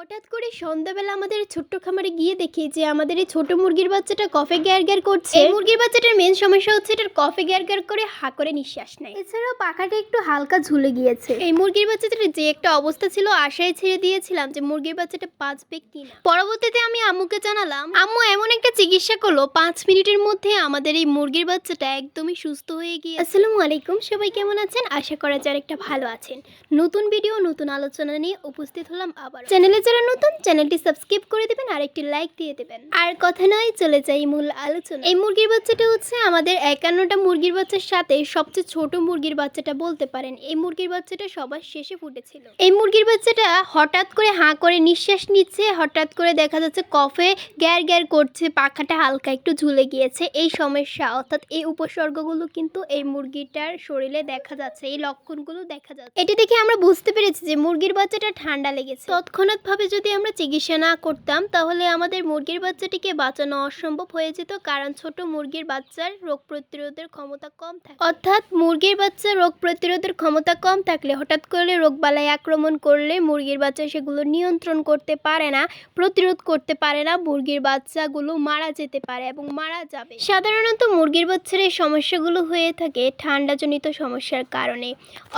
হঠাৎ করে সন্ধ্যাবেলা আমাদের ছোট্ট খামারে গিয়ে দেখি যে আমাদের এই ছোট মুরগির বাচ্চাটা কফে গ্যার গ্যার করছে। এই মুরগির বাচ্চাটার মেন সমস্যা হচ্ছে এটার কফে গ্যার গ্যার করে হা করে নিঃশ্বাস নেয়। এছাড়াও পাখাটা একটু হালকা ঝুলে গিয়েছে। এই মুরগির বাচ্চাটার যে একটা অবস্থা ছিল আশায় ছেড়ে দিয়েছিলাম যে মুরগির বাচ্চাটা বাঁচবে কিনা। পরবর্তীতে আমি আম্মুকে জানালাম আম্মু এমন একটা চিকিৎসা করল। পাঁচ মিনিটের মধ্যে আমাদের এই মুরগির বাচ্চাটা একদমই সুস্থ হয়ে গিয়ে আসসালামু আলাইকুম সবাই কেমন আছেন? আশা করা যায় একটা ভালো আছেন। নতুন ভিডিও নতুন আলোচনা নিয়ে উপস্থিত হলাম আবার চ্যানেলে যারা নতুন, চ্যানেলটি সাবস্ক্রাইব করে দেবেন আর একটি লাইক দিয়ে দেবেন। আর কথা নয়, চলে যাই মূল আলোচনা এই মুরগির বাচ্চাটা হচ্ছে আমাদের একান্নটা মুরগির বাচ্চার সাথে সবচেয়ে ছোট মুরগির বাচ্চাটা বলতে পারেন। এই মুরগির বাচ্চাটা সবার শেষে ফুটেছিল। এই মুরগির বাচ্চাটা হঠাৎ করে হাঁ করে নিঃশ্বাস নিচ্ছে, হঠাৎ করে দেখা যাচ্ছে কফে গ্যার গ্যার করছে, পাখাটা হালকা একটু ঝুলে গিয়েছে। এই সমস্যা, অর্থাৎ এই উপসর্গগুলো কিন্তু এই মুরগিটার শরীরে দেখা যাচ্ছে, এই লক্ষণগুলো দেখা যাচ্ছে। এটি দেখে আমরা বুঝতে পেরেছি যে মুরগির বাচ্চাটা ঠান্ডা লেগেছে। তৎক্ষণাৎভাবে যদি আমরা চিকিৎসা না করতাম, তাহলে আমাদের মুরগির বাচ্চাটিকে বাঁচানো অসম্ভব হয়ে যেত, কারণ ছোট মুরগির বাচ্চার রোগ প্রতিরোধের ক্ষমতা কম থাকে অর্থাৎ মুরগির বাচ্চার রোগ প্রতিরোধের ক্ষমতা কম থাকলে, হঠাৎ করে রোগবালাই আক্রমণ করলে মুরগির বাচ্চা সেগুলো নিয়ন্ত্রণ করতে পারে না, প্রতিরোধ করতে পারে না, মুরগির বাচ্চাগুলো মারা যেতে পারে এবং মারা যাবে। সাধারণত মুরগির বাচ্চার এই সমস্যাগুলো হয়ে থাকে ঠান্ডাজনিত সমস্যার কারণে।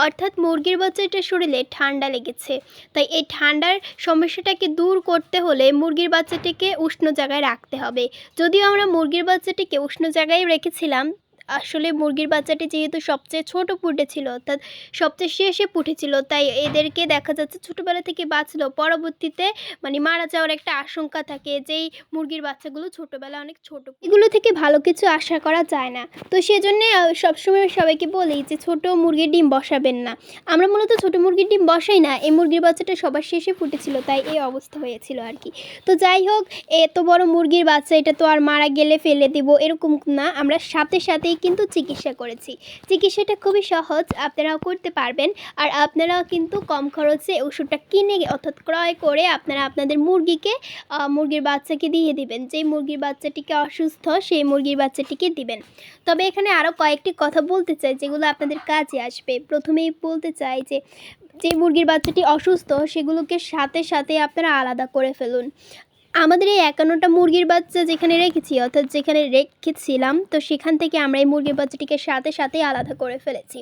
অর্থাৎ মুরগির বাচ্চাটার শরীরে ঠান্ডা লেগেছে, তাই এই ঠান্ডার সমস্যাটাকে দূর করতে হলে মুরগির বাচ্চাটিকে উষ্ণ জায়গায় রাখতে হবে। যদিও আমরা মুরগির বাচ্চাটিকে উষ্ণ জায়গায় রেখেছিলাম আসলে মুরগির বাচ্চাটি যেহেতু সবচেয়ে ছোট ফুটেছিল অর্থাৎ সবচেয়ে শেষে ফুটেছিল তাই এদেরকে দেখা যাচ্ছে ছোটোবেলা থেকে বাঁচলো। পরবর্তীতে মানে মারা যাওয়ার একটা আশঙ্কা থাকে যেই মুরগির বাচ্চাগুলো ছোটোবেলা অনেক ছোট এগুলো থেকে ভালো কিছু আশা করা যায় না। তো সেজন্যে সবসময় সবাইকে বলি যে ছোট মুরগির ডিম বসাবেন না। আমরা মূলত ছোট মুরগির ডিম বসাই না, এই মুরগির বাচ্চাটা সবার শেষে ফুটেছিল তাই এই অবস্থা হয়েছিল আর কি। তো যাই হোক, এত বড় মুরগির বাচ্চা, এটা তো আর মারা গেলে ফেলে দেব, এরকম না। আমরা সাথে সাথেই কিন্তু চিকিৎসা করেছি। চিকিৎসাটা খুবই সহজ, আপনারাও করতে পারবেন। আর আপনারাও কিন্তু কম খরচে ওষুধটা কিনে অর্থাৎ ক্রয় করে আপনারা আপনাদের মুরগিকে মুরগির বাচ্চাকে দিয়ে দিবেন। যেই মুরগির বাচ্চাটিকে অসুস্থ, সেই মুরগির বাচ্চাটিকে দিবেন। তবে এখানে আরও কয়েকটি কথা বলতে চাই, যেগুলো আপনাদের কাজে আসবে। প্রথমেই বলতে চাই যে যে মুরগির বাচ্চাটি অসুস্থ, সেগুলোকে সাথে সাথে আপনারা আলাদা করে ফেলুন। আমাদের এই একান্নটা মুরগির বাচ্চা যেখানে রেখেছি, অর্থাৎ যেখানে রেখেছিলাম, তো সেখান থেকে আমরা এই মুরগির বাচ্চাটিকে সাথে সাথে আলাদা করে ফেলেছি।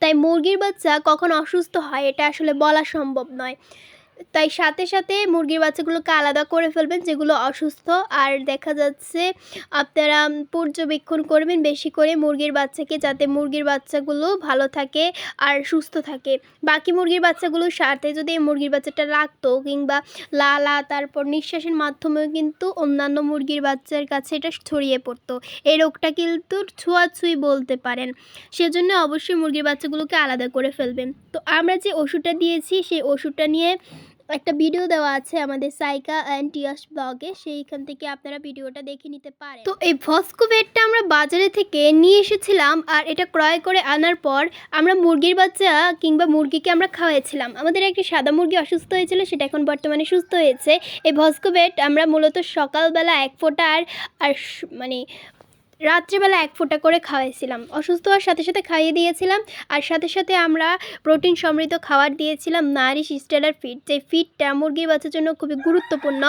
তাই মুরগির বাচ্চা কখন অসুস্থ হয়, এটা আসলে বলা সম্ভব নয়। তাই সাথে সাথে মুরগির বাচ্চাগুলোকে আলাদা করে ফেলবেন, যেগুলো অসুস্থ। আর দেখা যাচ্ছে আপনারা পর্যবেক্ষণ করবেন বেশি করে মুরগির বাচ্চাকে, যাতে মুরগির বাচ্চাগুলো ভালো থাকে আর সুস্থ থাকে। বাকি মুরগির বাচ্চাগুলোর সাথে যদি এই মুরগির বাচ্চাটা লাগতো কিংবা লালা, তারপর নিঃশ্বাসের মাধ্যমেও কিন্তু অন্যান্য মুরগির বাচ্চার কাছে এটা ছড়িয়ে পড়তো। এই রোগটা কিন্তু ছোঁয়াছুঁই বলতে পারেন। সেজন্য অবশ্যই মুরগির বাচ্চাগুলোকে আলাদা করে ফেলবেন। তো আমরা যে ওষুধটা দিয়েছি, সেই ওষুধটা নিয়ে একটা ভিডিও দেওয়া আছে আমাদের সাইকা অ্যান্ড টিয়াস ব্লগে সেইখান থেকে আপনারা ভিডিওটা দেখে নিতে পারেন। তো এই ভস্কোভেটটা আমরা বাজারে থেকে নিয়ে এসেছিলাম আর এটা ক্রয় করে আনার পর আমরা মুরগির বাচ্চা কিংবা মুরগিকে আমরা খাওয়াইছিলাম। আমাদের একটি সাদা মুরগি অসুস্থ হয়েছিল, সেটা এখন বর্তমানে সুস্থ হয়েছে। এই ভস্কোভেট আমরা মূলত সকালবেলা এক ফোঁটা আর আর মানে রাত্রিবেলা এক ফোঁটা করে খাওয়াইছিলাম। অসুস্থ হওয়ার সাথে সাথে খাইয়ে দিয়েছিলাম। আর সাথে সাথে আমরা প্রোটিন সমৃদ্ধ খাবার দিয়েছিলাম নারিশ স্টেলার ফিড যে ফিডটা মুরগির বাচ্চার জন্য খুবই গুরুত্বপূর্ণ,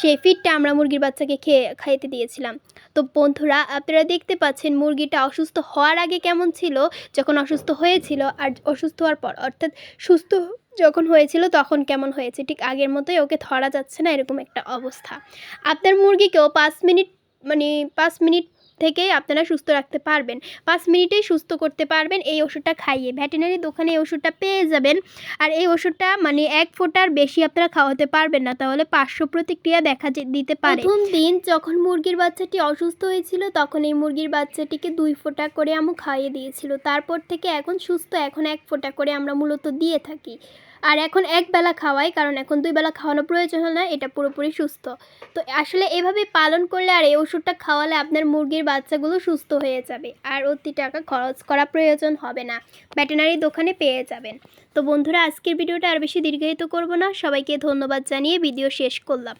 সেই ফিডটা আমরা মুরগির বাচ্চাকে খেয়ে, খাইতে দিয়েছিলাম। তো বন্ধুরা, আপনারা দেখতে পাচ্ছেন মুরগিটা অসুস্থ হওয়ার আগে কেমন ছিল, যখন অসুস্থ হয়েছিল আর অসুস্থ হওয়ার পর। অর্থাৎ সুস্থ যখন হয়েছিল তখন কেমন হয়েছে, ঠিক আগের মতোই ওকে ধরা যাচ্ছে না, এরকম একটা অবস্থা। আপনার মুরগিকেও পাঁচ মিনিট মানে পাঁচ মিনিট থেকেই আপনারা সুস্থ রাখতে পারবেন। পাঁচ মিনিটেই সুস্থ করতে পারবেন এই ওষুধটা খাইয়ে। ভেটেনারি দোকানে এই ওষুধটা পেয়ে যাবেন। আর এই ওষুধটা মানে এক ফোঁটার বেশি আপনারা খাওয়াতে পারবেন না। তাহলে পার্শ্ব প্রতিক্রিয়া দেখা দিতে পারে। প্রথম দিন যখন মুরগির বাচ্চাটি অসুস্থ হয়েছিল, তখন এই মুরগির বাচ্চাটিকে দুই ফোঁটা করে আমু খাইয়ে দিয়েছিল। তারপর থেকে এখন সুস্থ, এখন এক ফোঁটা করে আমরা মূলত দিয়ে থাকি। আর এখন এক বেলা খাওয়াই, কারণ এখন দুই বেলা খাওয়ানো প্রয়োজন হয় না এটা পুরোপুরি সুস্থ। তো আসলে এভাবে পালন করলে আর এই ওষুধটা খাওয়ালে আপনার মুরগির বাচ্চাগুলো সুস্থ হয়ে যাবে, আর অতি টাকা খরচ করা প্রয়োজন হবে না। ভেটেনারি দোকানে পেয়ে যাবেন। তো বন্ধুরা, আজকের ভিডিওটা আর বেশি দীর্ঘায়িত করব না। সবাইকে ধন্যবাদ জানিয়ে ভিডিও শেষ করলাম।